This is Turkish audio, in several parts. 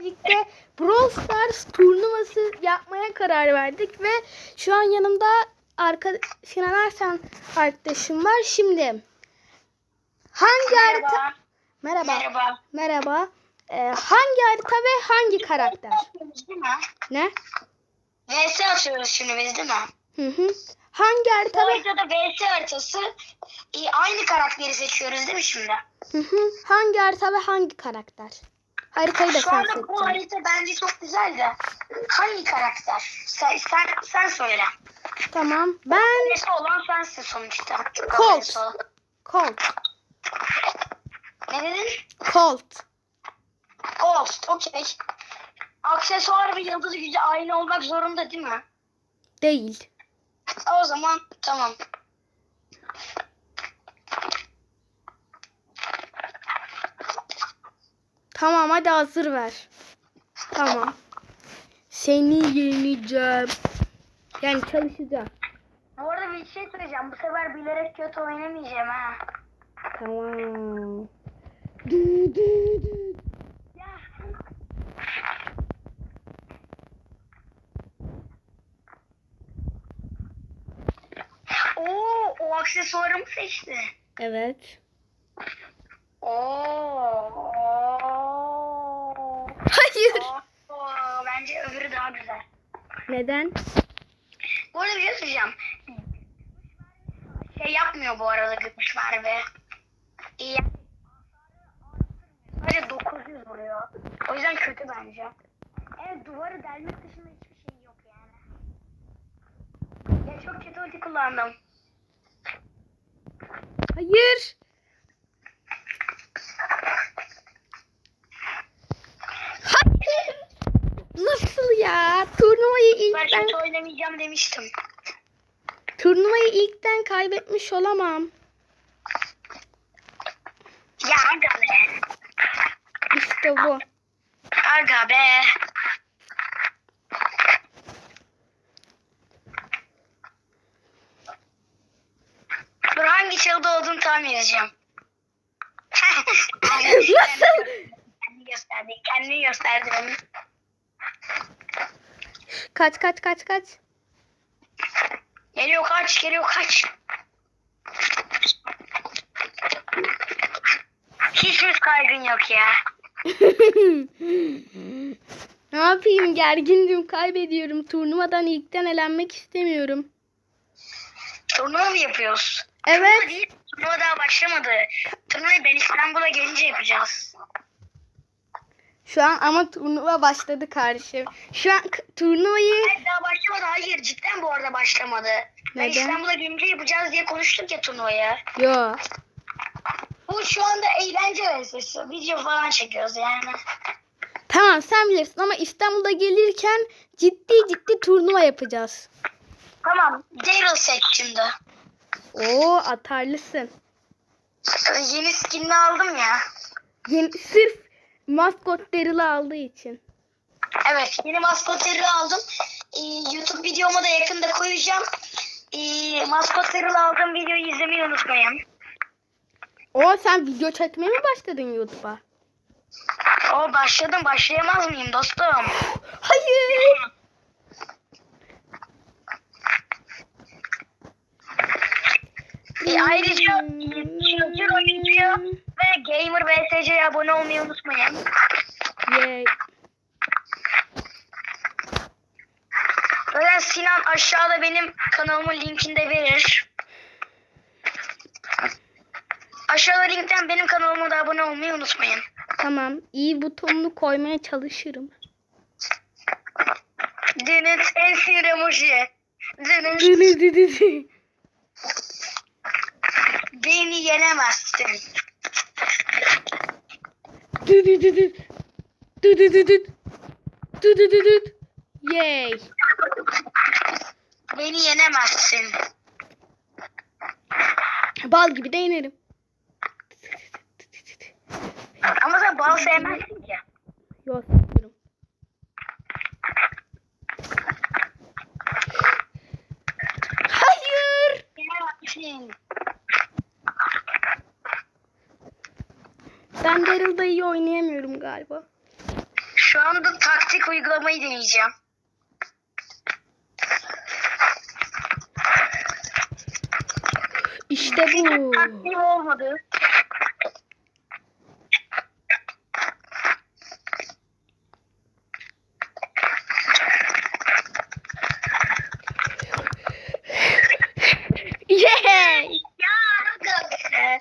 birlikte Brawl Stars turnuvası yapmaya karar verdik ve şu an yanımda arka Sinan Arsen arkadaşım var. Şimdi hangi harita Merhaba. Merhaba. Merhaba. Merhaba. Ee, hangi harita ve hangi karakter? Ne? VS atıyoruz şimdi biz değil mi? Hı hı. Hangi harita Bu ve haritada VS haritası e, aynı karakteri seçiyoruz değil mi şimdi? hı hı. hangi harita ve hangi karakter? Haritayı da Şu anda bu harita bence çok güzel de hangi karakter? Sen, sen, sen söyle. Tamam. Ben VS olan sensin sonuçta. Colt. Olan. Colt. Ne dedin? Colt. Ghost. Okey. Aksesuar ve yıldız gücü aynı olmak zorunda değil mi? Değil. O zaman tamam. Tamam hadi hazır ver. Tamam. Seni yeneceğim. Yani çalışacağım. Bu arada bir şey söyleyeceğim. Bu sefer bilerek kötü oynamayacağım ha. Tamam. Du, du, du. Oo, o aksesuarımı seçti. Evet. Oo. Hayır. Oo, bence öbürü daha güzel. Neden? Bu arada bir şey söyleyeceğim. Şey yapmıyor bu arada gümüş merve. İyi. Sadece 900 vuruyor. O yüzden kötü bence. Evet duvarı delmek dışında hiçbir şey yok yani. Ya çok kötü ulti kullandım. Hayır. Nasıl ya? Turnuvayı Ben ilkten kötü oynamayacağım demiştim. turnuvayı ilkten kaybetmiş olamam. Ya aga be. İşte bu. Aga be. Dur hangi çağda olduğunu tahmin edeceğim. Nasıl? Kendini gösterdi. Kendini gösterdi beni. Kaç kaç kaç kaç. Geliyor kaç, geliyor kaç. Hiçbir kaygın yok ya. ne yapayım gergindim kaybediyorum. Turnuvadan ilkten elenmek istemiyorum. Turnuva mı yapıyoruz? Evet. Turnuva değil, turnuva daha başlamadı. Turnuvayı ben İstanbul'a gelince yapacağız. Şu an ama turnuva başladı kardeşim. Şu an turnuvayı Hayır daha başlamadı. Hayır cidden bu arada başlamadı. Ben Neden? İstanbul'a gelince yapacağız diye konuştuk ya turnuvayı. yo. Bu şu anda eğlence vs. Video falan çekiyoruz yani. Tamam sen bilirsin ama İstanbul'da gelirken ciddi ciddi turnuva yapacağız. Tamam. Daryl seç şimdi. Oo atarlısın. Yeni skinini aldım ya. Yeni, sırf maskot Daryl'ı aldığı için. Evet. Yeni maskotları aldım. Ee, YouTube videoma da yakında koyacağım. Ee, maskotları aldığım videoyu izlemeyi unutmayın. Oo sen video çekmeye mi başladın YouTube'a? O başladım. Başlayamaz mıyım dostum? Hayır. Ee, ayrıca Çılgın Oyuncu'ya ve Gamer VSC'ye abone olmayı unutmayın. Yay. Zaten Sinan aşağıda benim kanalımın linkini de verir. Aşağıda linkten benim kanalıma da abone olmayı unutmayın. Tamam. iyi butonunu koymaya çalışırım. Deniz en sinir emoji. Deniz dı. beni yenemezsin. Dı dı dı. Yay. Beni yenemezsin. Bal gibi de yenerim. Ama sen bal sevmezsin ki. Yok. Hayır. Yenemezsin. Ben Daryl'da iyi oynayamıyorum galiba. Şu an anda taktik uygulamayı deneyeceğim. İşte bu. Taktiğim olmadı. Yay! Ya aga.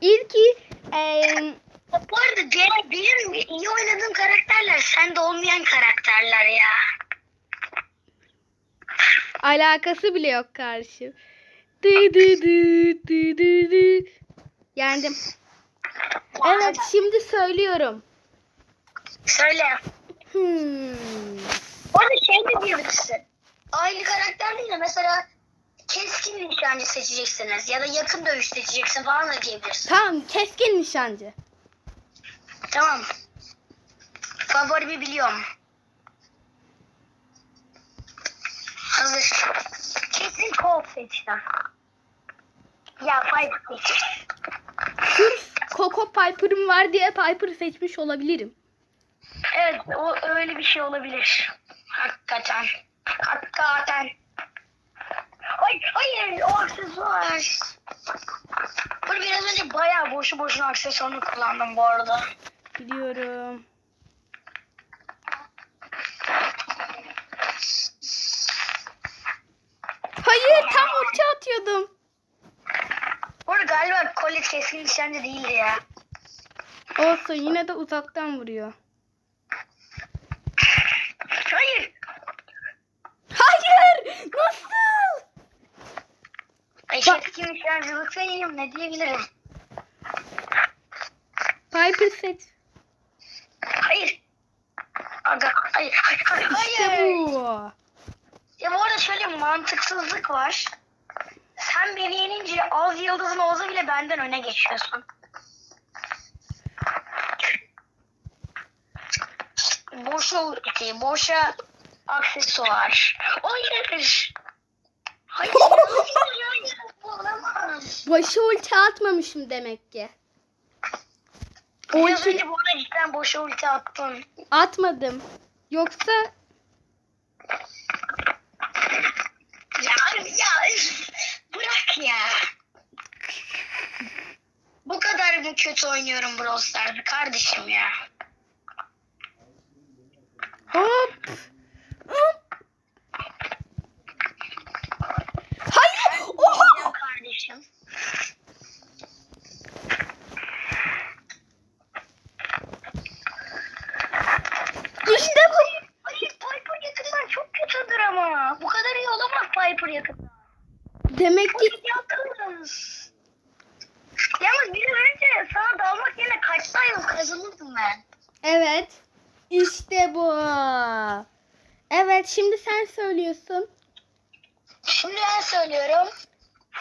İlki eee, Bu arada diğer benim iyi oynadığım karakterler sende olmayan karakterler ya. Alakası bile yok karşı. Dı dı dı dı dı dı. Yendim. Evet şimdi söylüyorum. Söyle. Hmm. Orada şey de diyebilirsin. Aynı karakter değil de mesela keskin nişancı seçeceksiniz ya da yakın dövüş seçeceksin falan da diyebilirsin. Tamam keskin nişancı. Tamam. Favorimi biliyorum. Hazır. Kesin Colt seçtim. Ya Piper seçtim. Sırf Coco Piper'ım var diye Piper seçmiş olabilirim. Evet o öyle bir şey olabilir. Hakikaten. Hakikaten. Ay, hayır o aksesuar. Bunu biraz önce bayağı boşu boşuna aksesuarını kullandım bu arada. Biliyorum. Hayır tam ulti atıyordum. Bu arada Colette keskin nişancı değildi ya. Olsun yine de uzaktan vuruyor. Hayır. Hayır! Nasıl? Ay keskin nişancılıkta iyiyim ne diyebilirim. Piper seç. Hayır. Aga hayır hayır hayır. İşte bu. Ya bu arada şöyle mantıksızlık var. Sen beni yenince az yıldızın olsa bile benden öne geçiyorsun. Boşa boşa aksesuar. Hayır. Hayır, hayır, olamaz. Başı ulti atmamışım demek ki. Biraz Ulti önce bu arada cidden boşa ulti attın. atmadım. Yoksa Ya, ya üf, bırak ya. Bu kadar mı kötü oynuyorum Brawl Stars'ı kardeşim ya. hop. Hop. Hayır. Oha. Kardeşim. İşte bu. Hayır Piper yakından çok kötüdür ama. Bu kadar iyi olamaz Piper yakından. Demek ki. Yalnız bir önce sana dalmak yerine kaçsaydım kazanırdım ben. evet. İşte bu. Evet şimdi sen söylüyorsun. Şimdi ben söylüyorum.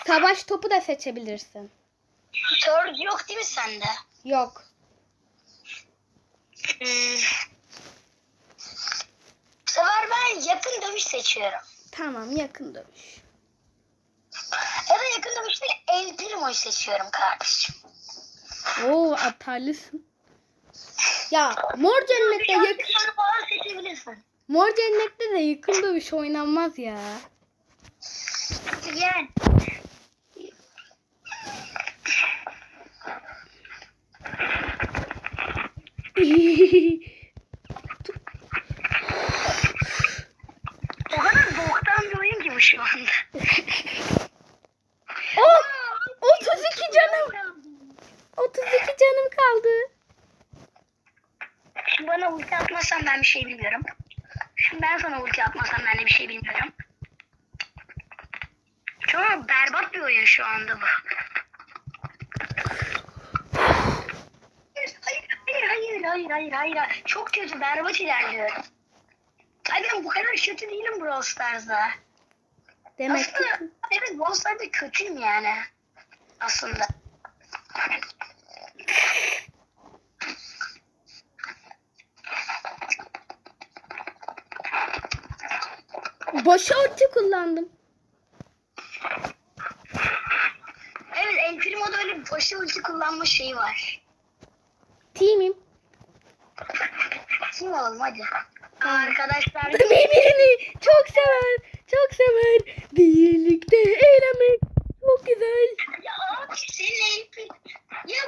Savaş topu da seçebilirsin. Surge yok değil mi sende? Yok. Hmm. Bu sefer ben yakın dövüş seçiyorum. Tamam yakın dövüş. Da yakın dövüşte El Primo'yu seçiyorum kardeşim. Oo atarlısın. Ya mor cennette yak Yakın falan seçebilirsin. mor cennette de yakın dövüş oynanmaz ya. Yani. O kadar boktan bir oyun ki bu şu anda. atmazsan ben bir şey bilmiyorum. Şimdi ben sana ulti atmasam ben de bir şey bilmiyorum. Çok berbat bir oyun şu anda bu. Hayır, hayır, hayır, hayır, hayır, hayır, hayır. Çok kötü, berbat ilerliyorum. Ay ben bu kadar kötü değilim Brawl Stars'da. Demek ki Aslında, evet Brawl Stars'da kötüyüm yani. Aslında. Boşa ulti kullandım. Evet El Primo'da öyle başı ulti kullanma şeyi var. Team'im. team olalım hadi. Arkadaşlar Birbirini çok sever, çok sever. Birlikte eğlenmek çok güzel. Ya senin el- ya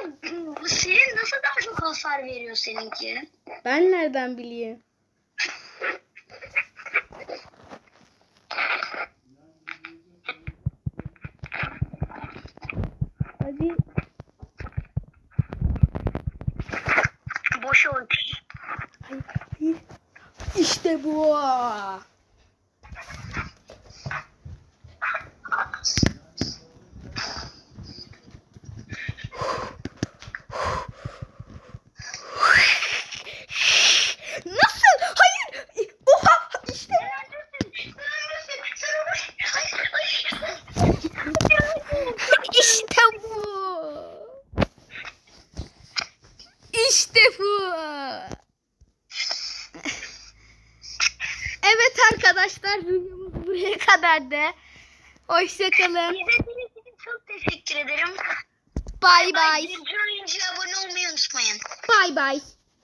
bu- senin nasıl daha çok hasar veriyor seninki? Ben nereden bileyim? Hadi. Boş. Hadi. İşte bu. Nasıl? Hayır. Oha. İşte. İşte bu. İşte bu. Evet arkadaşlar videomuz kadardı. Hoşçakalın. İzlediğiniz için çok teşekkür ederim. Bay bay. Videoya abone olmayı unutmayın. Bay bay.